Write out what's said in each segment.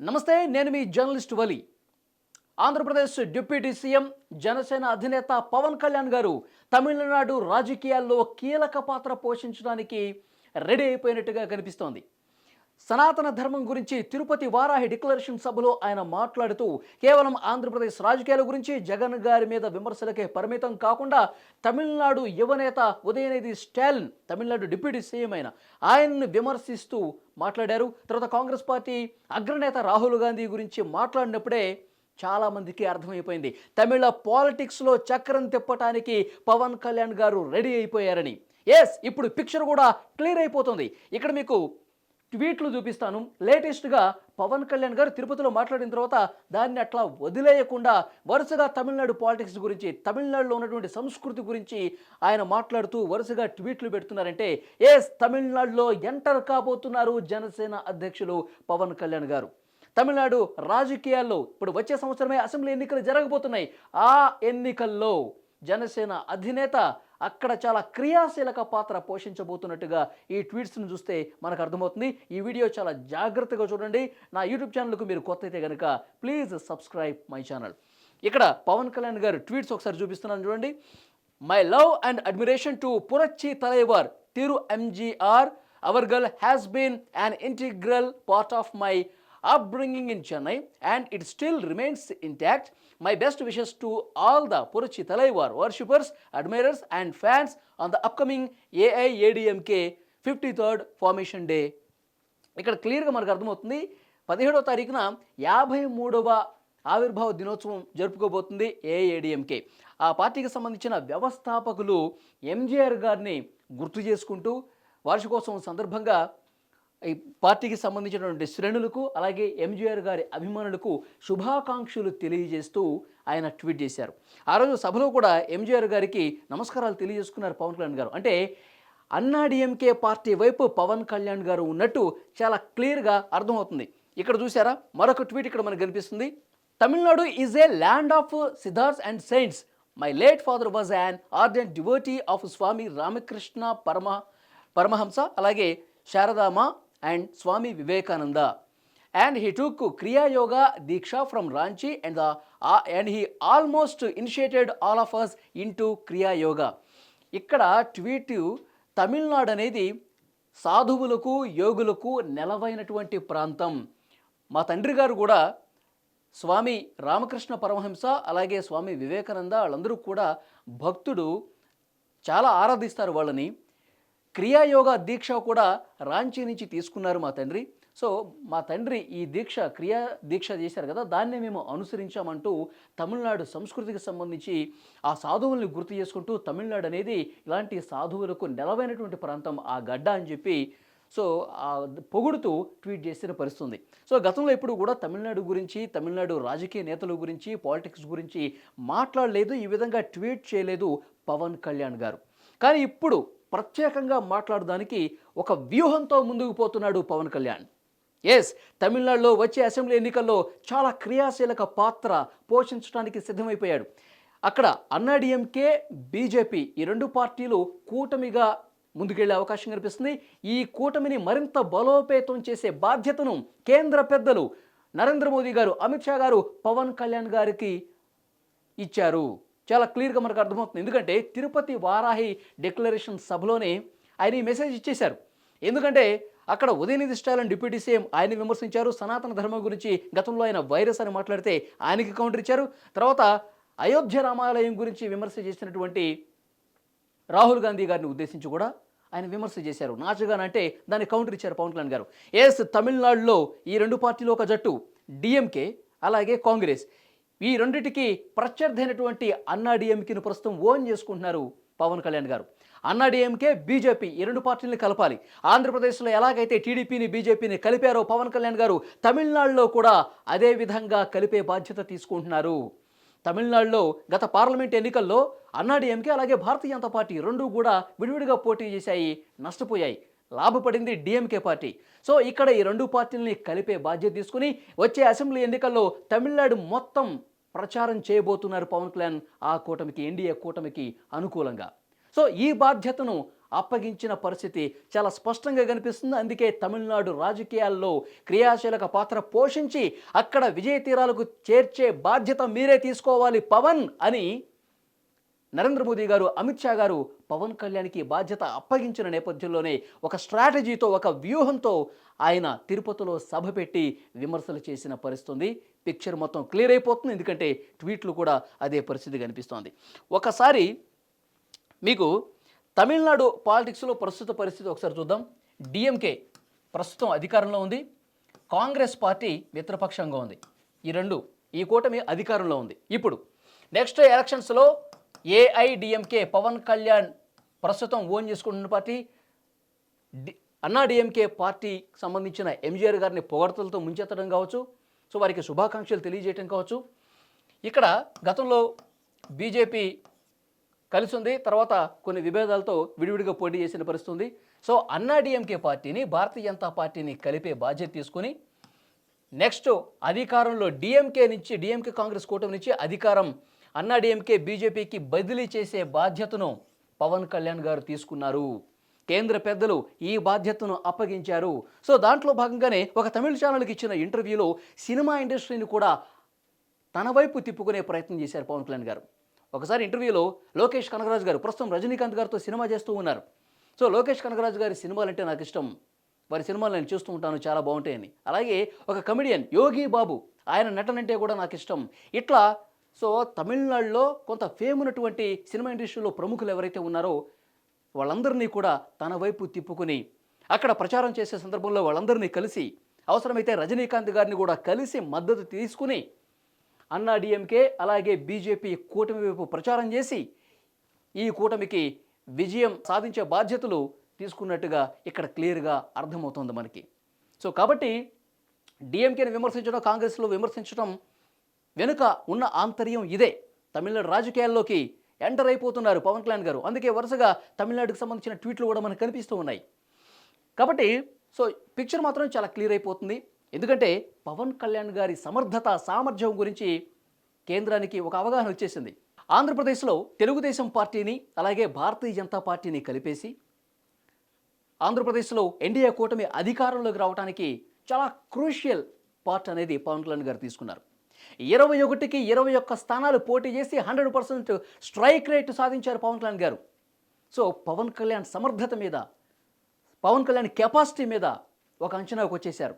నమస్తే నేను మీ journalist Vali. Andhra Pradesh deputy CM Janasena అధినేత పవన్ కళ్యాణ్ గారు తమిళనాడు రాజకీయాల్లో కీలక పాత్ర పోషించడానికి రెడీ అయిపోయినట్టుగా కనిపిస్తోంది. సనాతన ధర్మం గురించి తిరుపతి వారాహి డిక్లరేషన్ సభలో ఆయన మాట్లాడుతూ కేవలం ఆంధ్రప్రదేశ్ రాజకీయాల గురించి జగన్ గారి మీద విమర్శలకే పరిమితం కాకుండా తమిళనాడు యువనేత ఉదయనిధి స్టాలిన్ తమిళనాడు డిప్యూటీ సీఎం అయిన ఆయన్ని విమర్శిస్తూ మాట్లాడారు. తర్వాత కాంగ్రెస్ పార్టీ అగ్రనేత రాహుల్ గాంధీ గురించి మాట్లాడినప్పుడే చాలామందికి అర్థమైపోయింది. తమిళ పాలిటిక్స్లో చక్రం తిప్పటానికి పవన్ కళ్యాణ్ గారు రెడీ అయిపోయారని. ఎస్ ఇప్పుడు పిక్చర్ కూడా క్లియర్ అయిపోతుంది. ఇక్కడ మీకు ట్వీట్లు చూపిస్తాను. లేటెస్ట్గా పవన్ కళ్యాణ్ గారు తిరుపతిలో మాట్లాడిన తర్వాత దాన్ని అట్లా వదిలేయకుండా వరుసగా తమిళనాడు పాలిటిక్స్ గురించి తమిళనాడులో ఉన్నటువంటి సంస్కృతి గురించి ఆయన మాట్లాడుతూ వరుసగా ట్వీట్లు పెడుతున్నారంటే ఎస్ తమిళనాడులో ఎంటర్ కాబోతున్నారు జనసేన అధ్యక్షులు పవన్ కళ్యాణ్ గారు. తమిళనాడు రాజకీయాల్లో ఇప్పుడు వచ్చే సంవత్సరమే అసెంబ్లీ ఎన్నికలు జరగబోతున్నాయి. ఆ ఎన్నికల్లో జనసేన అధినేత అక్కడ చాలా క్రియాశీలక పాత్ర పోషించబోతున్నట్టుగా ఈ ట్వీట్స్ను చూస్తే మనకు అర్థమవుతుంది. ఈ వీడియో చాలా జాగ్రత్తగా చూడండి. నా యూట్యూబ్ ఛానల్కు మీరు కొత్త అయితే కనుక ప్లీజ్ సబ్స్క్రైబ్ మై ఛానల్. ఇక్కడ పవన్ కళ్యాణ్ గారు ట్వీట్స్ ఒకసారి చూపిస్తున్నాను చూడండి. My love and admiration to Puratchi Thalaivar Thiru MGR our girl has been an integral part of my upbringing in Chennai and it still remains intact my best wishes to all the Puratchi Thalaivar worshippers admirers and fans on the upcoming AIADMK fifty third formation day ఇక్కడ క్లియర్గా మనకు అర్థమవుతుంది పదిహేడవ తారీఖున యాభై మూడవ ఆవిర్భావ దినోత్సవం జరుపుకోబోతుంది ఏఐఏడిఎంకే ఆ పార్టీకి సంబంధించిన వ్యవస్థాపకులు ఎంజీఆర్ గారిని గుర్తు చేసుకుంటూ వార్షికోత్సవం సందర్భంగా ఈ పార్టీకి సంబంధించినటువంటి శ్రేణులకు అలాగే ఎంజీఆర్ గారి అభిమానులకు శుభాకాంక్షలు తెలియజేస్తూ ఆయన ట్వీట్ చేశారు. ఆ రోజు సభలో కూడా ఎంజీఆర్ గారికి నమస్కారాలు తెలియజేసుకున్నారు పవన్ కళ్యాణ్ గారు. అంటే అన్నాడీఎంకే పార్టీ వైపు పవన్ కళ్యాణ్ గారు ఉన్నట్టు చాలా క్లియర్గా అర్థమవుతుంది. ఇక్కడ చూసారా మరొక ట్వీట్ ఇక్కడ మనకు కనిపిస్తుంది. Tamil Nadu is a land of Siddharth and saints my late father was an ardent devotee of Swami Ramakrishna Parama Paramahamsa అలాగే Saradama and Swami Vivekananda. And he took Kriya Yoga diksha from Ranchi and the and he almost initiated all of us into Kriya ఇక్కడ tweet Tamil Nadu అనేది సాధువులకు యోగులకు నెలవైనటువంటి ప్రాంతం. మా తండ్రి గారు కూడా స్వామి రామకృష్ణ పరమహంస అలాగే స్వామి వివేకానంద వాళ్ళందరూ కూడా భక్తుడు. చాలా ఆరాధిస్తారు వాళ్ళని. క్రియాయోగ దీక్ష కూడా రాంచీ నుంచి తీసుకున్నారు మా తండ్రి. సో మా తండ్రి ఈ దీక్ష క్రియా దీక్ష చేశారు కదా దాన్నే మేము అనుసరించామంటూ తమిళనాడు సంస్కృతికి సంబంధించి ఆ సాధువుల్ని గుర్తు చేసుకుంటూ తమిళనాడు అనేది ఇలాంటి సాధువులకు నెలవైనటువంటి ప్రాంతం ఆ గడ్డ అని చెప్పి సో ఆ పొగుడుతూ ట్వీట్ చేసిన పరిస్థితుంది. సో గతంలో ఇప్పుడు కూడా తమిళనాడు గురించి తమిళనాడు రాజకీయ నేతల గురించి పాలిటిక్స్ గురించి మాట్లాడలేదు ఈ విధంగా ట్వీట్ చేయలేదు పవన్ కళ్యాణ్ గారు. కానీ ఇప్పుడు ప్రత్యేకంగా మాట్లాడడానికి ఒక వ్యూహంతో ముందుకు పోతున్నాడు పవన్ కళ్యాణ్. ఎస్ తమిళనాడులో వచ్చే అసెంబ్లీ ఎన్నికల్లో చాలా క్రియాశీలక పాత్ర పోషించడానికి సిద్ధమైపోయాడు. అక్కడ అన్నాడీఎంకే బీజేపీ ఈ రెండు పార్టీలు కూటమిగా ముందుకెళ్ళే అవకాశం కనిపిస్తుంది. ఈ కూటమిని మరింత బలోపేతం చేసే బాధ్యతను కేంద్ర పెద్దలు నరేంద్ర మోదీ గారు అమిత్ షా గారు పవన్ కళ్యాణ్ గారికి ఇచ్చారు. చాలా క్లియర్గా మనకు అర్థమవుతుంది. ఎందుకంటే తిరుపతి వారాహి డిక్లరేషన్ సభలోనే ఆయన ఈ మెసేజ్ ఇచ్చేశారు. ఎందుకంటే అక్కడ ఉదయనిధి స్టాలిన్ డిప్యూటీ సీఎం ఆయన విమర్శించారు. సనాతన ధర్మం గురించి గతంలో ఆయన వైరస్ అని మాట్లాడితే ఆయనకి కౌంటర్ ఇచ్చారు. తర్వాత అయోధ్య రామాలయం గురించి విమర్శ చేసినటువంటి రాహుల్ గాంధీ గారిని ఉద్దేశించి కూడా ఆయన విమర్శ చేశారు. నాచుగాన్ అంటే దాన్ని కౌంటర్ ఇచ్చారు పవన్ కళ్యాణ్ గారు. ఎస్ తమిళనాడులో ఈ రెండు పార్టీలు ఒక జట్టు డిఎంకే అలాగే కాంగ్రెస్. ఈ రెండిటికి ప్రత్యర్థైనటువంటి అన్నాడిఎంకిను ప్రస్తుతం ఓన్ చేసుకుంటున్నారు పవన్ కళ్యాణ్ గారు. అన్నాడిఎంకే బీజేపీ ఈ రెండు పార్టీలను కలపాలి. ఆంధ్రప్రదేశ్లో ఎలాగైతే టీడీపీని బీజేపీని కలిపారో పవన్ కళ్యాణ్ గారు తమిళనాడులో కూడా అదే విధంగా కలిపే బాధ్యత తీసుకుంటున్నారు. తమిళనాడులో గత పార్లమెంట్ ఎన్నికల్లో అన్నాడీఎంకే అలాగే భారతీయ జనతా పార్టీ రెండు కూడా విడివిడిగా పోటీ చేశాయి నష్టపోయాయి. లాభపడింది డిఎంకే పార్టీ. సో ఇక్కడ ఈ రెండు పార్టీలని కలిపే బాధ్యత తీసుకుని వచ్చే అసెంబ్లీ ఎన్నికల్లో తమిళనాడు మొత్తం ప్రచారం చేయబోతున్నారు పవన్ కళ్యాణ్ ఆ కూటమికి ఎన్డీఏ కూటమికి అనుకూలంగా. సో ఈ బాధ్యతను అప్పగించిన పరిస్థితి చాలా స్పష్టంగా కనిపిస్తుంది. అందుకే తమిళనాడు రాజకీయాల్లో క్రియాశీలక పాత్ర పోషించి అక్కడ విజయ తీరాలకు చేర్చే బాధ్యత మీరే తీసుకోవాలి పవన్ అని నరేంద్ర మోదీ గారు అమిత్ షా గారు పవన్ కళ్యాణ్కి బాధ్యత అప్పగించిన నేపథ్యంలోనే ఒక స్ట్రాటజీతో ఒక వ్యూహంతో ఆయన తిరుపతిలో సభ పెట్టి విమర్శలు చేసిన పరిస్థితుంది. పిక్చర్ మొత్తం క్లియర్ అయిపోతుంది. ఎందుకంటే ట్వీట్లు కూడా అదే పరిస్థితి కనిపిస్తోంది. ఒకసారి మీకు తమిళనాడు పాలిటిక్స్లో ప్రస్తుత పరిస్థితి ఒకసారి చూద్దాం. డిఎంకే ప్రస్తుతం అధికారంలో ఉంది. కాంగ్రెస్ పార్టీ మిత్రపక్షంగా ఉంది. ఈ రెండు ఈ కూటమి అధికారంలో ఉంది. ఇప్పుడు నెక్స్ట్ ఎలక్షన్స్లో ఏఐడిఎంకే పవన్ కళ్యాణ్ ప్రస్తుతం ఓన్ చేసుకుంటున్న పార్టీ. అన్నాడీఎంకే పార్టీకి సంబంధించిన ఎంజీఆర్ గారిని పొగడతలతో ముంచెత్తడం కావచ్చు సో వారికి శుభాకాంక్షలు తెలియజేయడం కావచ్చు. ఇక్కడ గతంలో బీజేపీ కలిసి ఉంది తర్వాత కొన్ని విభేదాలతో విడివిడిగా పోటీ చేసిన పరిస్థితి ఉంది. సో అన్నాడీఎంకే పార్టీని భారతీయ జనతా పార్టీని కలిపే బాధ్యత తీసుకుని నెక్స్ట్ అధికారంలో డిఎంకే నుంచి డిఎంకే కాంగ్రెస్ కూటమి నుంచి అధికారం అన్నాడీఎంకే బీజేపీకి బదిలీ చేసే బాధ్యతను పవన్ కళ్యాణ్ గారు తీసుకున్నారు. కేంద్ర పెద్దలు ఈ బాధ్యతను అప్పగించారు. సో దాంట్లో భాగంగానే ఒక తమిళ ఛానల్కి ఇచ్చిన ఇంటర్వ్యూలో సినిమా ఇండస్ట్రీని కూడా తన వైపు తిప్పుకునే ప్రయత్నం చేశారు పవన్ కళ్యాణ్ గారు. ఒకసారి ఇంటర్వ్యూలో లోకేష్ కనగరాజు గారు ప్రస్తుతం రజనీకాంత్ గారితో సినిమా చేస్తూ ఉన్నారు. సో లోకేష్ కనగరాజు గారి సినిమాలు అంటే నాకు ఇష్టం. వారి సినిమాలు నేను చూస్తూ ఉంటాను చాలా బాగుంటాయని. అలాగే ఒక కమెడియన్ యోగి బాబు ఆయన నటనంటే కూడా నాకు ఇష్టం. ఇట్లా సో తమిళనాడులో కొంత ఫేమ్ ఉన్నటువంటి సినిమా ఇండస్ట్రీలో ప్రముఖులు ఎవరైతే ఉన్నారో వాళ్ళందరినీ కూడా తన వైపు తిప్పుకుని అక్కడ ప్రచారం చేసే సందర్భంలో వాళ్ళందరినీ కలిసి అవసరమైతే రజనీకాంత్ గారిని కూడా కలిసి మద్దతు తీసుకుని అన్నా డిఎంకే అలాగే బీజేపీ కూటమి వైపు ప్రచారం చేసి ఈ కూటమికి విజయం సాధించే బాధ్యతలు తీసుకున్నట్టుగా ఇక్కడ క్లియర్గా అర్థమవుతుంది మనకి. సో కాబట్టి డిఎంకేని విమర్శించడం కాంగ్రెస్లో విమర్శించడం వెనుక ఉన్న ఆంతర్యం ఇదే. తమిళనాడు రాజకీయాల్లోకి ఎంటర్ అయిపోతున్నారు పవన్ కళ్యాణ్ గారు. అందుకే వరుసగా తమిళనాడుకు సంబంధించిన ట్వీట్లు కూడా మనకు కనిపిస్తూ ఉన్నాయి. కాబట్టి సో పిక్చర్ మాత్రం చాలా క్లియర్ అయిపోతుంది. ఎందుకంటే పవన్ కళ్యాణ్ గారి సమర్థత సామర్థ్యం గురించి కేంద్రానికి ఒక అవగాహన వచ్చేసింది. ఆంధ్రప్రదేశ్లో తెలుగుదేశం పార్టీని అలాగే భారతీయ జనతా పార్టీని కలిపేసి ఆంధ్రప్రదేశ్లో ఎన్డీఏ కూటమి అధికారంలోకి రావడానికి చాలా క్రూషియల్ పార్ట్ అనేది పవన్ కళ్యాణ్ గారు తీసుకున్నారు. ఇరవై ఒకటికి ఇరవై ఒక్క స్థానాలు పోటీ చేసి హండ్రెడ్ పర్సెంట్ స్ట్రైక్ రేట్ సాధించారు పవన్ కళ్యాణ్ గారు. సో పవన్ కళ్యాణ్ సమర్థత మీద పవన్ కళ్యాణ్ కెపాసిటీ మీద ఒక అంచనాకు వచ్చేశారు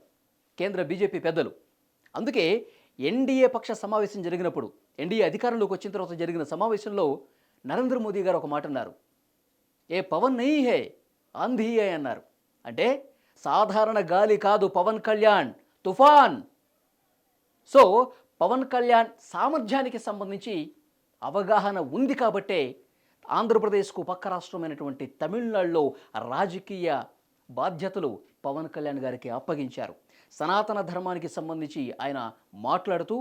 కేంద్ర బీజేపీ పెద్దలు. అందుకే ఎన్డీఏ పక్ష సమావేశం జరిగినప్పుడు ఎన్డీఏ అధికారంలోకి వచ్చిన తర్వాత జరిగిన సమావేశంలో నరేంద్ర మోదీ గారు ఒక మాట అన్నారు. ఏ పవన్ నహీ హే ఆంధీ హే అన్నారు. అంటే సాధారణ గాలి కాదు పవన్ కళ్యాణ్ తుఫాన్. సో పవన్ కళ్యాణ్ సామర్థ్యానికి సంబంధించి అవగాహన ఉంది కాబట్టే ఆంధ్రప్రదేశ్కు పక్క రాష్ట్రమైనటువంటి తమిళనాడులో రాజకీయ బాధ్యతలు పవన్ కళ్యాణ్ గారికి అప్పగించారు. సనాతన ధర్మానికి సంబంధించి ఆయన మాట్లాడుతూ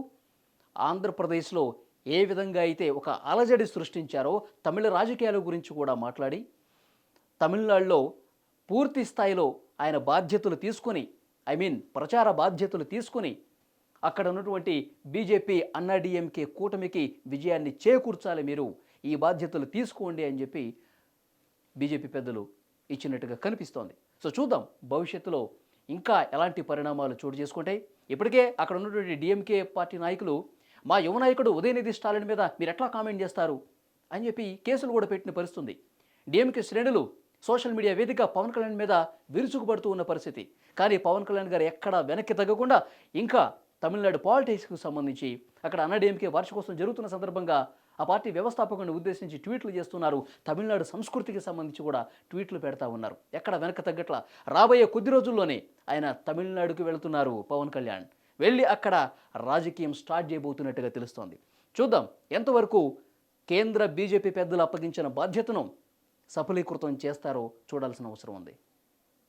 ఆంధ్రప్రదేశ్లో ఏ విధంగా అయితే ఒక అలజడి సృష్టించారో తమిళ రాజకీయాల గురించి కూడా మాట్లాడి తమిళనాడులో పూర్తి స్థాయిలో ఆయన బాధ్యతలు తీసుకొని ఐ మీన్ ప్రచార బాధ్యతలు తీసుకొని అక్కడ ఉన్నటువంటి బీజేపీ అన్నాడీఎంకే కూటమికి విజయాన్ని చేకూర్చాలి మీరు. ఈ బాధ్యతలు తీసుకోండి అని చెప్పి బీజేపీ పెద్దలు ఇచ్చినట్టుగా కనిపిస్తోంది. సో చూద్దాం భవిష్యత్తులో ఇంకా ఎలాంటి పరిణామాలు చోటు చేసుకుంటాయి ఇప్పటికే అక్కడ ఉన్నటువంటి డిఎంకే పార్టీ నాయకులు మా యువ నాయకుడు ఉదయనిధి స్టాలిన్ మీద మీరు ఎట్లా కామెంట్ చేస్తారు? అని చెప్పి కేసులు కూడా పెట్టిన పరిస్థితుంది. డిఎంకే శ్రేణులు సోషల్ మీడియా వేదిక పవన్ కళ్యాణ్ మీద విరుచుకుపడుతూ ఉన్న పరిస్థితి. కానీ పవన్ కళ్యాణ్ గారు ఎక్కడా వెనక్కి తగ్గకుండా ఇంకా తమిళనాడు పాలిటిక్స్కు సంబంధించి అక్కడ అన్నాడీఎంకే వార్షికోత్సవం జరుగుతున్న సందర్భంగా ఆ పార్టీ వ్యవస్థాపకుడిని ఉద్దేశించి ట్వీట్లు చేస్తున్నారు. తమిళనాడు సంస్కృతికి సంబంధించి కూడా ట్వీట్లు పెడతా ఉన్నారు. ఎక్కడ వెనక తగ్గట్ల రాబోయే కొద్ది రోజుల్లోనే ఆయన తమిళనాడుకు వెళుతున్నారు పవన్ కళ్యాణ్. వెళ్ళి అక్కడ రాజకీయం స్టార్ట్ చేయబోతున్నట్టుగా తెలుస్తోంది. చూద్దాం ఎంతవరకు కేంద్ర బీజేపీ పెద్దలు అప్పగించిన బాధ్యతను సఫలీకృతం చేస్తారో చూడాల్సిన అవసరం ఉంది.